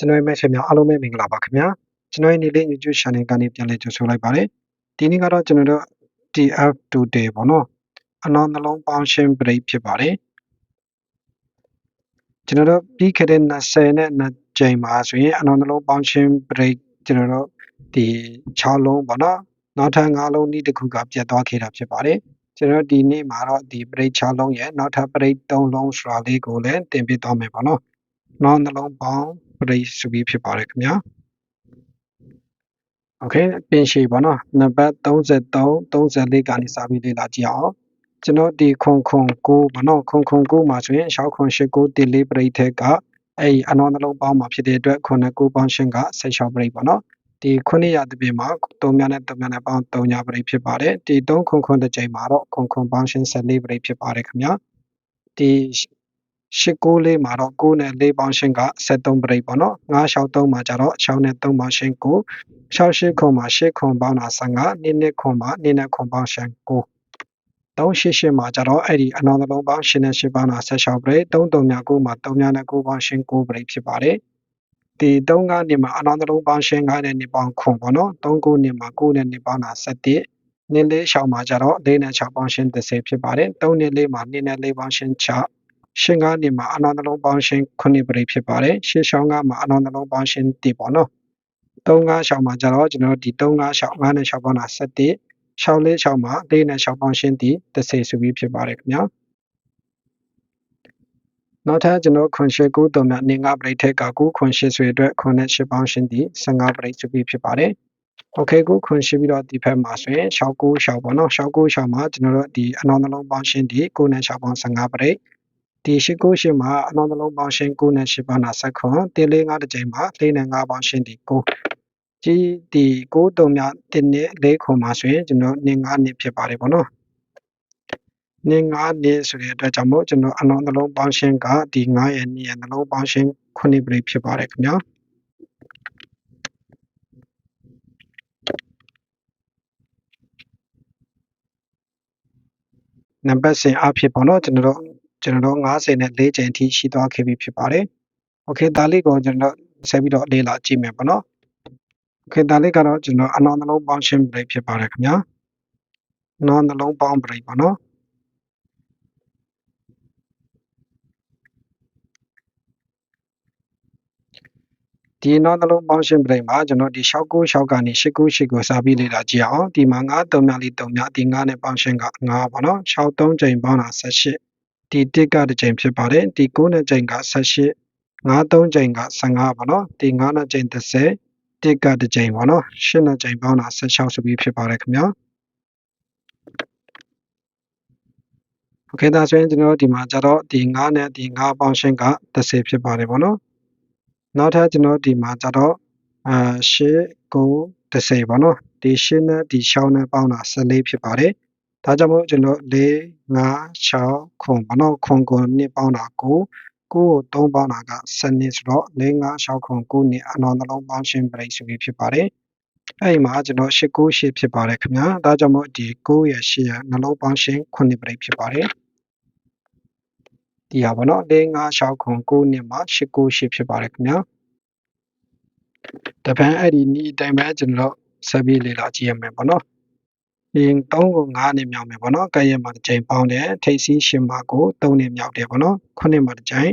ကျွန်တော်ရဲ့မိတ်ဆွေများအားလုံးပဲမင်္ဂလာပါခင်ဗျာကျွန်တော်ရဲ့နေ့လေး YouTube channel ကနေပြန်လည်ကြိုဆိုလိုက်ပါတယ်ဒီနေ့ကတော့ကျွန်တော်တို့ TF today ပေါ့နော်အနောနှလုံးပေါင်းရှင်း break ဖြစ်ပါတယ်ကျွန်တော်တို့ပြီးခဲ့တဲ့20နဲ့2ကြိမ်မှာဆိုရင်အနောနှလုံးပေါင်းရှင်း break ကျွန်တော်တို့ဒီ6လုံးပေါ့နော်နောက်ထပ်5လုံးဤတစ်ခုကပြတ်သွားခဲ့တာဖြစ်ပါတယ်ကျွန်တော်ဒီနေ့မှာတော့ဒီ break 6လုံးရဲ့နောက်ထပ် break 3လုံးဆိုတာလေးကိုလည်းတင်ပြသွားမယ်ပေါ့နော်နောက်နှလုံးပေါင်း place ဆိုပြီးဖြစ်ပါတယ်ခင်ဗျာ okay ပင်ရှိပေါ့နော်နံပါတ်33 34ကနေစပြီးလေ့လာကြည့်အောင်ကျွန်တော်ဒီခုံခုံကိုဘာလို့ခုံခုံကိုမှာဆိုရင်ရှောက်ခုံရှိကိုတိလေးပြိတ်ထက်ကအဲ့အနော်နှလုံးပေါင်းမှာဖြစ်တဲ့အတွက်ခုနှစ်ကိုပေါင်းရှင်ကဆက်ရှောက်ပြိတ်ပေါ့နော်ဒီခုနှစ်ရတပြင်မှာ၃များနဲ့၃များနဲ့ပေါင်း၃ညပြိတ်ဖြစ်ပါတယ်ဒီ၃ခုံခုံတစ်ချိန်မှာတော့ခုံခုံပေါင်းရှင်၁၄ပြိတ်ဖြစ်ပါတယ်ခင်ဗျာဒီ ရှစ်ကိုလေးမှာတော့9နဲ့4ပေါင်းရှင်းက73ပရိတ်ပေါ့နော်9 6 3မှာကျတော့6နဲ့3ပေါင်းရှင်း9 6 8ခွန်မှာ8ခွန်ပေါင်းတာ15နှစ်နှစ်ခွန်မှာနှစ်နှစ်ခွန်ပေါင်းရှင်း9 388မှာကျတော့အဲ့ဒီအနောင်လုံးပေါင်း8နဲ့8ပေါင်းတာ16ပရိတ်3 3မြ9မှာ3မြနဲ့9ပေါင်းရှင်း9ပရိတ်ဖြစ်ပါတယ်ဒီ3ကနေမှာအနောင်လုံးပေါင်းရှင်း9နဲ့2ပေါင်းခွန်ပေါ့နော်3 9နဲ့မှာ9နဲ့2ပေါင်းတာ17နှစ်လေးရှောင်းမှာကျတော့4နဲ့6ပေါင်းရှင်း30ဖြစ်ပါတယ်3နှစ်လေးမှာ2နဲ့4ပေါင်းရှင်း6 ရှင်းကားနေမှာအနောင်နှလုံးပေါင်းရှင်း9ပရိဖြစ်ပါတယ်ရှင်းရှောင်းကားမှာအနောင်နှလုံးပေါင်းရှင်းတည်ပေါ့နော်3ကားရှောင်းမှာကျတော့ကျွန်တော်ဒီ3ကားရှောင်း9နဲ့6ပေါင်းတာ17ရှောင်းလေးရှောင်းမှာ4နဲ့6ပေါင်းရှင်းတည်30ဆိုပြီးဖြစ်ပါတယ်ခင်ဗျာနောက်ထပ်ကျွန်တော်ခွန်ရှစ်ကိုတုံမြနေငါပရိထက်ကကိုခွန်ရှစ်ဆွေအတွက်ခွန်နဲ့ရှစ်ပေါင်းရှင်းသည်15ပရိစုပြီးဖြစ်ပါတယ်။ Okay ကိုခွန်ရှစ်ပြီးတော့ဒီဖက်မှာဆိုရင်6 9 6ပေါ့နော်6 9 6မှာကျွန်တော်တို့ဒီအနောင်နှလုံးပေါင်းရှင်းသည်ကိုနဲ့6ပေါင်း15ပရိ ဒီရှိကိုရှိမှာအနောင်နှလုံးပေါင်းရှင်း9နဲ့10ပေါင်းတာဆက်ခွန်တင်းလေး9တစ်ကြိမ်မှာ4နဲ့5ပေါင်းရှင်းဒီ9ကြီးဒီ9တုံမြတင်းနဲ့4ခွန်မှာဆိုရင်ကျွန်တော်နေ9နှစ်ဖြစ်ပါတယ်ပေါ့နော်နေ9နှစ်ဆိုတဲ့အတွက်ကြောင့်မို့ကျွန်တော်အနောင်နှလုံးပေါင်းရှင်းကဒီ9ရဲ့2ရဲ့နှလုံးပေါင်းရှင်း9ပရိဖြစ်ပါတယ်ခင်ဗျာနံပါတ်စဉ်အဖြစ်ပေါ့နော်ကျွန်တော်တို့ ကျွန်တော်တို့90နဲ့4ကျန်အထိရှိသွားခဲ့ပြီဖြစ်ပါတယ်။ Okay ဒါလေးကိုကျွန်တော်ဆက်ပြီးတော့လေ့လာကြည့်မယ်ပေါ့နော်။ Okay ဒါလေးကတော့ကျွန်တော်အနောင်နှလုံးပေါင်းရှင်း break ဖြစ်ပါတယ်ခင်ဗျာ။နောင်နှလုံးပေါင်း break ပေါ့နော်။ဒီနောက်နှလုံးပေါင်းရှင်းပရိမှာကျွန်တော်ဒီ696ကနေ898ကိုစာပြီးလေ့လာကြည့်အောင်ဒီမှာ9 3မြလေး3မြဒီ9နဲ့ပေါင်းရှင်းက9ပေါ့နော်6 3ချိန်ပေါင်းတာ18 ဒီ1ကတစ်ချိန်ဖြစ်ပါတယ်ဒီ9နဲ့ချိန်က18 9 3ချိန်က15ပေါ့နော်ဒီ9နဲ့ချိန်30 1ကတစ်ချိန်ပေါ့နော်8နဲ့ချိန်ပေါင်းတာ16ဆိုပြီးဖြစ်ပါတယ်ခင်ဗျာโอเคဒါဆိုရင်ကျွန်တော်တို့ဒီမှာကျတော့ဒီ9နဲ့ဒီ9ပေါင်းရှင်းက30ဖြစ်ပါတယ်ပေါ့နော်နောက်ထပ်ကျွန်တော်ဒီမှာကျတော့အာ8 9 30ပေါ့နော်ဒီ8နဲ့ဒီ6နဲ့ပေါင်းတာ14ဖြစ်ပါတယ် ဒါကြောင့်မို့ကျွန်တော်4 5 6ခွန်ဘာလို့ခွန်ကိုနှစ်ပေါင်းတာ9 9ကို3ပေါင်းတာက12ဆိုတော့4 5 6ခွန်9နှစ်အနောင်နှလုံးပေါင်းရှင်းပရိတ်ဆိုပြီးဖြစ်ပါတယ်အဲ့ဒီမှာကျွန်တော်8 9 8ဖြစ်ပါတယ်ခင်ဗျာဒါကြောင့်မို့ဒီ9ရဲ့8ရဲ့နှလုံးပေါင်းရှင်း9ပရိတ်ဖြစ်ပါတယ်ဒီဟာပေါ့နော်4 5 6ခွန်9နှစ်မှာ8 9 8ဖြစ်ပါတယ်ခင်ဗျာတပန်းအဲ့ဒီနီးအတိုင်းပဲကျွန်တော်ဆက်ပြီးလေ့လာကြည့်ရမယ်ပေါ့နော် ဒီ3ကို9နဲ့မြောက်မယ်ပေါ့နော်ကဲ့ရဲ့မှာတစ်ချိန်ပေါင်းတယ်ထိပ်စီးရှင်မှာကို3နဲ့မြောက်တယ်ပေါ့နော်9မှာတစ်ချိန်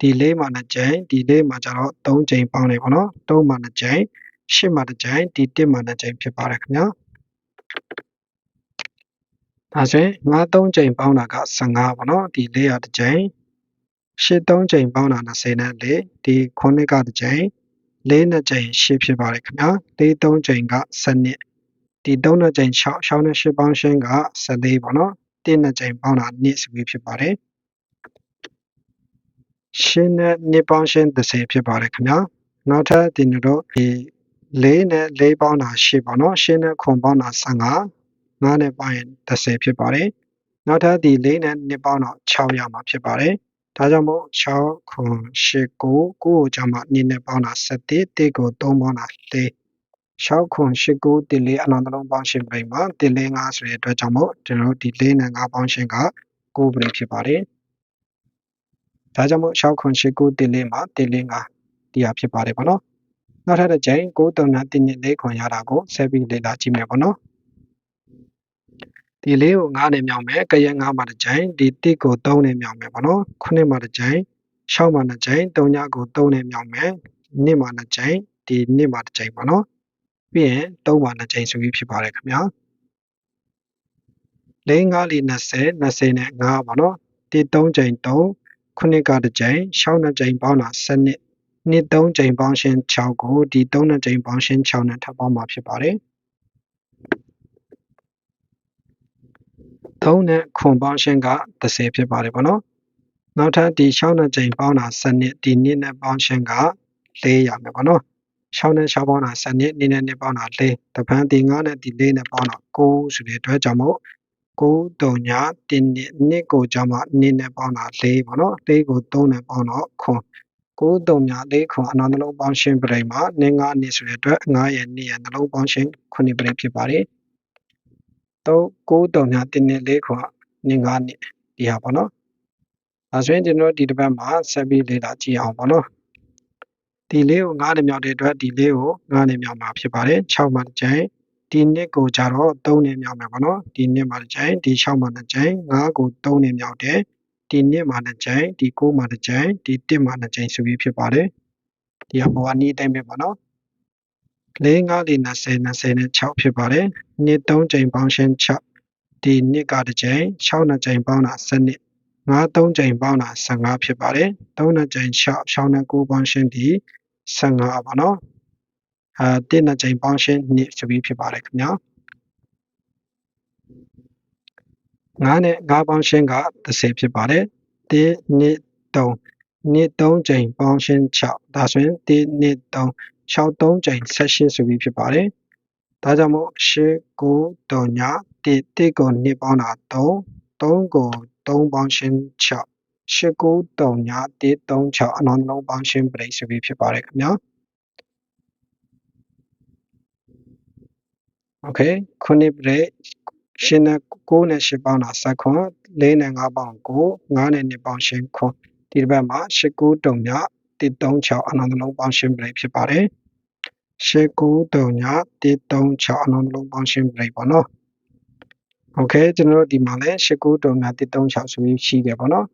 ဒီ4မှာတစ်ချိန်ဒီ4မှာကျတော့3ချိန်ပေါင်းတယ်ပေါ့နော်3မှာတစ်ချိန်8မှာတစ်ချိန်ဒီ1မှာတစ်ချိန်ဖြစ်ပါတယ်ခင်ဗျာဒါဆိုရင်9 3ချိန်ပေါင်းတာက15ပေါ့နော်ဒီ4ရတစ်ချိန်8 3ချိန်ပေါင်းတာ20နဲ့4ဒီ9ကတစ်ချိန်4နှစ်ချိန်8ဖြစ်ပါတယ်ခင်ဗျာ4 3ချိန်က7 ဒီ3နှစ်ချိန်6 6နဲ့8ပေါင်းရှင်းက14ပေါ့နော်1နှစ်ချိန်ပေါင်းတာ2ဆိုပြီးဖြစ်ပါတယ်ရှင်းနဲ့2ပေါင်းရှင်း30ဖြစ်ပါတယ်ခင်ဗျာနောက်ထပ်ဒီတို့ဒီ4နဲ့4ပေါင်းတာ8ပေါ့နော်ရှင်းနဲ့ခွန်ပေါင်းတာ15 9နဲ့ပေါင်းရင်30ဖြစ်ပါတယ်နောက်ထပ်ဒီ4နဲ့2ပေါင်းတော့6ရမှာဖြစ်ပါတယ်ဒါကြောင့်မို့6ခွန်8 9 9ကိုကြမှာ2နဲ့ပေါင်းတာ7 1ကို3ပေါင်းတာ4 6ခွန်8 9တင်လေးအနောင်တလုံးပေါင်းရှင်းပြိမှာတင်လေး5ဆိုတဲ့အတွက်ကြောင့်မို့ကျွန်တော်တို့ဒီ4နဲ့5ပေါင်းရှင်းက9ပြိဖြစ်ပါတယ်ဒါကြောင့်မို့6ခွန်8 9တင်လေးမှာတင်လေး5ဒီဟာဖြစ်ပါတယ်ပေါ့နော်နောက်ထပ်တစ်ကြိမ်9တုံညာတင်းနှစ်လေးခွန်ရတာကိုဆက်ပြီးလေ့လာကြည့်မယ်ပေါ့နော်ဒီလေးကို9နဲ့မြောင်မယ်ကရက်9မှာတစ်ကြိမ်ဒီတစ်ကို3နဲ့မြောင်မယ်ပေါ့နော်9မှာတစ်ကြိမ်6မှာတစ်ကြိမ်3ညကို3နဲ့မြောင်မယ်2မှာတစ်ကြိမ်ဒီ2မှာတစ်ကြိမ်ပေါ့နော် ပြီးရင်3မှာတစ်ကြိမ်ဆိုပြီးဖြစ်ပါတယ်ခင်ဗျာ၄၅လီ20 20နဲ့5ပေါ့နော်ဒီ3ကြိမ်3ခုနှစ်ကတစ်ကြိမ်6နှစ်ကြိမ်ပေါင်းတာ7နှစ်နှစ်3ကြိမ်ပေါင်းရှင်း6ကိုဒီ3နှစ်ကြိမ်ပေါင်းရှင်း6နဲ့ထပ်ပေါင်းမှာဖြစ်ပါတယ်3နဲ့ခွန်ပေါင်းရှင်းက30ဖြစ်ပါတယ်ပေါ့နော်နောက်ထပ်ဒီ6နှစ်ကြိမ်ပေါင်းတာ7နှစ်ဒီနှစ်နဲ့ပေါင်းရှင်းက4ရမယ်ပေါ့နော် 6နဲ့6ပေါင်းတာ7နှစ်2နဲ့2ပေါင်းတာ4တပန်းဒီ9နဲ့ဒီ4နဲ့ပေါင်းတာ9ဆိုတဲ့အတွက်ကြောင့်မို့9တုံညာ1နှစ်နှစ်ကိုကြောင့်မှ2နဲ့ပေါင်းတာ4ပေါ့နော်4ကို3နဲ့ပေါင်းတော့ခွန်9တုံညာ4ခွန်အနာနှလုံးပေါင်းရှင်းပြိမှာ2 9နှစ်ဆိုတဲ့အတွက်9ရဲ့2ရဲ့နှလုံးပေါင်းရှင်း9ပြိဖြစ်ပါတယ်တော့9တုံညာ1နှစ်4ခွန်2 9နှစ်ဒီဟာပေါ့နော်အဲဆိုရင်ကျွန်တော်ဒီတစ်ပတ်မှာဆက်ပြီးလေ့လာကြည့်အောင်ပေါ့နော် ဒီလေးကို9နဲ့မြောက်တဲ့အတွက်ဒီလေးကို9နဲ့မြောက်မှာဖြစ်ပါတယ်6မှာတစ်ကြိမ်ဒီနှစ်ကိုကြတော့3နဲ့မြောက်မယ်ပေါ့နော်ဒီနှစ်မှာတစ်ကြိမ်ဒီ6မှာတစ်ကြိမ်9ကို3နဲ့မြောက်တယ်ဒီနှစ်မှာတစ်ကြိမ်ဒီ9မှာတစ်ကြိမ်ဒီ1မှာတစ်ကြိမ်ဆိုပြီးဖြစ်ပါတယ်ဒီအပေါ်ကနီးတိုင်းပဲပေါ့နော်4 5 4 20 20နဲ့6ဖြစ်ပါတယ်နှစ်3ကြိမ်ပေါင်းရှင်း6ဒီနှစ်ကတစ်ကြိမ်6နှစ်ကြိမ်ပေါင်းတာ7နှစ်5 3ကြိမ်ပေါင်းတာ15ဖြစ်ပါတယ်3နှစ်ကြိမ်6 6နဲ့9ပေါင်းရှင်းဒီ 15ပါနော်အဲတစ်နှစ်ကြိမ်ပေါင်းရှင်းနှစ်ဆိုပြီးဖြစ်ပါတယ်ခင်ဗျာ9နဲ့9ပေါင်းရှင်းက30ဖြစ်ပါတယ်တစ်နှစ်3နှစ်3ကြိမ်ပေါင်းရှင်း6ဒါဆိုရင်တစ်နှစ်3 6 3ကြိမ်18ဆိုပြီးဖြစ်ပါတယ်ဒါကြောင့်မို့8 9 3ည1 1ကို2ပေါင်းတာ3 3ကို3ပေါင်းရှင်း6 8 9 3ည1 3 6အနောက်နှလုံးပေါင်းရှင်းပရိဆိုပြီးဖြစ်ပါတယ်ခင်ဗျာโอเคခုနှစ်ပရိရှင်းနဲ့9နဲ့10ပေါင်းတာစက်ခွန်4နဲ့5ပေါင်း9 5နဲ့2ပေါင်းရှင်းခွန်ဒီတစ်ပတ်မှာ8 9 3ည136အနောက်နှလုံးပေါင်းရှင်းပရိဖြစ်ပါတယ်8 9 3ည136အနောက်နှလုံးပေါင်းရှင်းပရိပေါ့နော်โอเคကျွန်တော်တို့ဒီမှာလဲ8 9 3ည136ဆိုပြီးရှိခဲ့ပေါ့နော်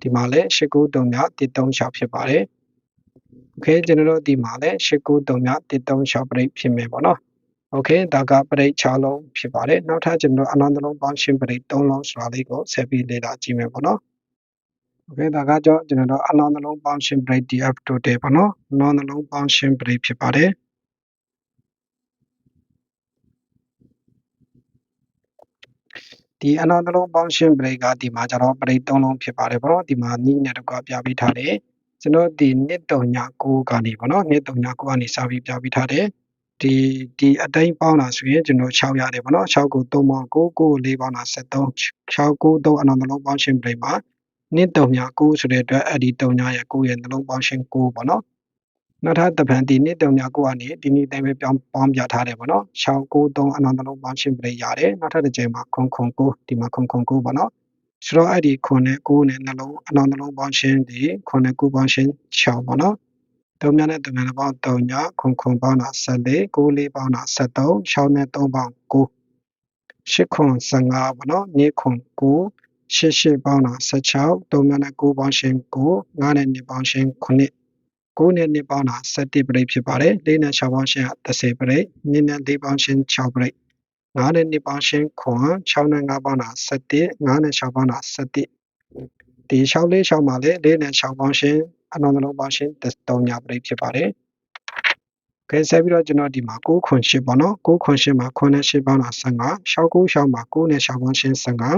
ဒီမှာလဲ8 9 3ည136ဖြစ်ပါတယ်โอเคကျွန်တော်တို့ဒီမှာလဲ8 9 3ည136ပရိဖြစ်မယ်ပေါ့နော်โอเคဒါကပရိတ်6လုံးဖြစ်ပါတယ်နောက်ထပ်ကျွန်တော်အနန္တလုံးပေါင်းရှင်းပရိတ်3လုံးဆိုတာလေးကိုဆက်ပြီးလေ့လာကြည့်မယ်ပေါ့နော်โอเคဒါကကြောကျွန်တော်တို့အနန္တလုံးပေါင်းရှင်းပရိတ် DF total ပေါ့နော်အနန္တလုံးပေါင်းရှင်းပရိတ်ဖြစ်ပါတယ် ဒီအနာသလုံးပေါင်းရှင်းပရိတ်ကဒီမှာကျတော့ပရိတ်၃လုံးဖြစ်ပါတယ်ပေါ့နော်ဒီမှာနီးနဲ့တကွပြပေးထားတယ်ကျွန်တော်ဒီနှစ်တုံညာ9ကနေပေါ့နော်နှစ်တုံညာ9ကနေစပြီးပြပေးထားတယ်ဒီဒီအတိုင်းပေါင်းတာဆိုရင်ကျွန်တော်6ရတယ်ပေါ့နော်6ကို3ပေါင်း9 9ကို4ပေါင်းတာ73 6 9 3အနောက်နှလုံးပေါင်းရှင်းပြိမှာနှစ်တုံညာ9ဆိုတဲ့အတွက်အဲ့ဒီတုံညာရဲ့9ရဲ့နှလုံးပေါင်းရှင်း9ပေါ့နော် နောက်ထပ်တပံဒီနှစ်တုံညာ9ကနေဒီနေ့တိုင်းပဲပြောင်းပေါင်းပြထားတယ်ပေါ့နော်6 9 3အနောက်နှလုံးပေါင်းရှင်းပြရတယ်နောက်ထပ်တစ်ချိန်မှာခွန်ခွန်9ဒီမှာခွန်ခွန်9ပေါ့နော်ဆိုတော့အဲ့ဒီခွန်နဲ့9နဲ့နှလုံးအနောက်နှလုံးပေါင်းရှင်းဒီခွန်နဲ့9ပေါင်းရှင်း6ပေါ့နော်3မြနဲ့3မြနဲ့ပေါင်း3ညခွန်ခွန်ပေါင်းတာ14 9 4ပေါင်းတာ73 6နဲ့3ပေါင်း9 8ခွန်15ပေါ့နော်2ခွန်9 8 8ပေါင်းတာ16 3မြနဲ့9ပေါင်းရှင်း9 9နဲ့2ပေါင်းရှင်း9 9နဲ့2ပေါင်းတာ17ပရိတ်ဖြစ်ပါတယ်4နဲ့6ပေါင်းရှင်း30ပရိတ်2နဲ့4ပေါင်းရှင်း6ပရိတ်9နဲ့2ပေါင်းရှင်းခွန်6နဲ့5ပေါင်းတာ17 9နဲ့6ပေါင်းတာ17ဒီ6လေး6မှာလေ4နဲ့6ပေါင်းရှင်းအနောက်နှလုံးပေါင်းရှင်း3ညပရိဖြစ်ပါတယ်။ကဲဆက်ပြီးတော့ကျွန်တော်ဒီမှာ6ခွန်8ပေါ့နော်6ခွန်8မှာ9နဲ့8ပေါင်းတာ15 6 9 6မှာ9နဲ့6ပေါင်းရှင်း15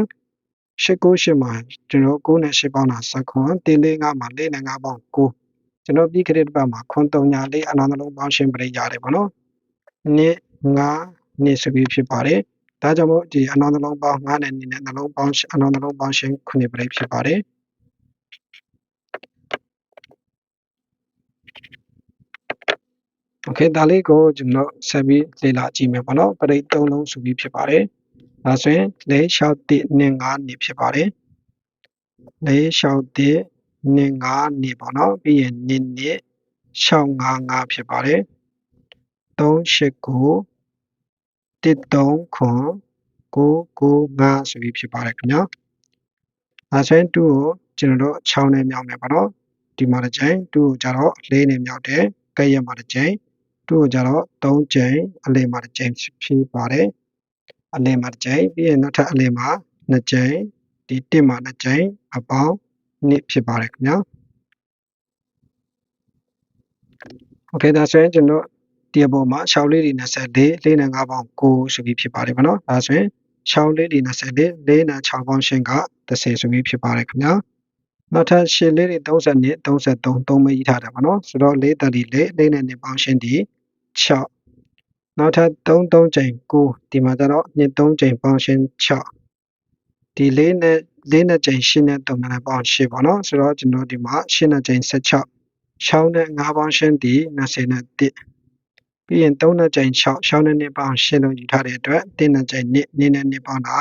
8 9 8မှာကျွန်တော်9နဲ့8ပေါင်းတာ19တင်းလေး9မှာ4နဲ့5ပေါင်း9 ကျွန်တော်ပြီးခရစ်ပတ်မှာခွန်3ညလေးအနောက်နှလုံးပေါင်းရှင်းပရိရတယ်ပေါ့နော်။နှစ်9နှစ်ဆိုပြီးဖြစ်ပါတယ်။ဒါကြောင့်မို့ဒီအနောက်နှလုံးပေါင်း9နဲ့2နဲ့နှလုံးပေါင်းအနောက်နှလုံးပေါင်းရှင်း9ပရိဖြစ်ပါတယ်။โอเคဒါလေးကိုကျွန်တော်ဆက်ပြီးလေ့လာကြည့်မယ်ပေါ့နော်ပရိတ်၃လုံးဆိုပြီးဖြစ်ပါတယ်ဒါဆိုရင်၄၆၁နဲ့၅နေဖြစ်ပါတယ်၄၆၁ နဲ့၅နေပေါ့နော်ပြီးရင်နေနေ655ဖြစ်ပါတယ်389 139 995ဆိုပြီးဖြစ်ပါတယ်ခင်ဗျာဒါဆိုရင်2ကိုကျွန်တော်တို့6နဲ့မြောက်မယ်ပေါ့နော်ဒီမှာတစ်ချိန်2ကိုကြတော့4နဲ့မြောက်တယ်ကဲ့ရက်မှာတစ်ချိန်2ကိုကြတော့3ချိန်အလယ်မှာတစ်ချိန်ဖြစ်ပါတယ်အလယ်မှာတစ်ချိန်ပြီးရင်နောက်ထပ်အလယ်မှာ2ချိန်ဒီ1မှာ2ချိန်အပေါင်း 2ဖြစ်ပါတယ်ခင်ဗျာ Okay ဒါဆိုရင်ကျွန်တော်ဒီအပေါ်မှာရှောင်းလေးတွေ24လေးနဲ့9ပေါင်း9ဆိုပြီးဖြစ်ပါတယ်ဗောနော်ဒါဆိုရင်ရှောင်းလေးတွေ24လေးနဲ့6ပေါင်းရှင်က30ဆိုပြီးဖြစ်ပါတယ်ခင်ဗျာနောက်ထပ်ရှင်လေးတွေ30နဲ့33 3မကြီးထားတာဗောနော်ဆိုတော့4တန်ဒီလေးလေးနဲ့2ပေါင်းရှင်ဒီ6နောက်ထပ်3 3ချိန်9ဒီမှာကျတော့2 3ချိန်ပေါင်းရှင်6ဒီလေးနဲ့ 4နဲ့ချိန်8နဲ့3နဲ့ပေါင်း8ပေါ့နော်ဆိုတော့ကျွန်တော်ဒီမှာ8နဲ့ချိန်16 6နဲ့5ပေါင်းရှင်းဒီ20နဲ့1ပြီးရင်3နဲ့ချိန်6 6နဲ့2ပေါင်းရှင်းလို့ယူထားတဲ့အတွက်1နဲ့ချိန်2 2နဲ့2ပေါင်းတာ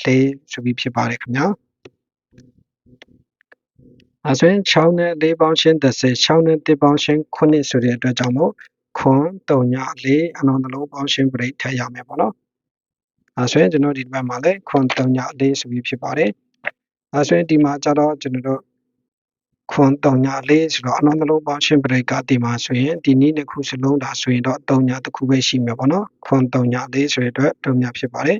4ဆိုပြီးဖြစ်ပါတယ်ခင်ဗျာအဲဆိုရင်6နဲ့4ပေါင်းရှင်း30 6နဲ့1ပေါင်းရှင်း9ဆိုတဲ့အတွက်ကြောင့်မို့ခွန်3ည4အလုံးနှလုံးပေါင်းရှင်းပရိတ်ထည့်ရမယ်ပေါ့နော်အဲဆိုရင်ကျွန်တော်ဒီဘက်မှာလည်းခွန်3ည4ဆိုပြီးဖြစ်ပါတယ် အဲဆိုရင်ဒီမှာကျတော့ကျွန်တော်တို့ခွန်3ည4ဆိုတော့အလုံးနှလုံးပေါင်းရှင်းပရိတ်ကဒီမှာဆိုရင်ဒီနည်းတစ်ခုစလုံးဒါဆိုရင်တော့3ညတစ်ခုပဲရှိမှာပေါ့နော်ခွန်3ည4ဆိုတဲ့အတွက်3ညဖြစ်ပါတယ်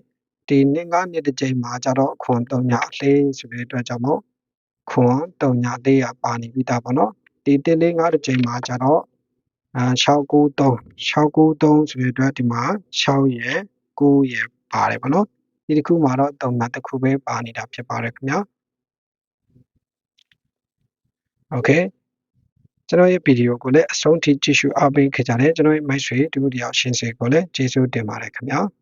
ဒီနှစ်ကနှစ်တစ်ကြိမ်မှာကျတော့ခွန်3ည4ဆိုတဲ့အတွက်ကြောင့်မို့ခွန်3ည4ရပါနေပြီးသားပေါ့နော်ဒီ1 4 5တစ်ကြိမ်မှာကျတော့အဲ693 693ဆိုတဲ့အတွက်ဒီမှာ6ရယ်9ရယ်ပါတယ်ပေါ့နော်ဒီတစ်ခုမှာတော့3ညတစ်ခုပဲပါနေတာဖြစ်ပါတယ်ခင်ဗျာ โอเคကျွန်တော်ရဲ့ဗီဒီယိုကိုလည်းအဆုံးထိကြည့်ရှုအားပေးခဲ့ကြတဲ့ကျွန်တော်ရဲ့မိတ်ဆွေတူတယောက်ရှင်းစေကိုလည်းကျေးဇူးတင်ပါတယ်ခင်ဗျာ။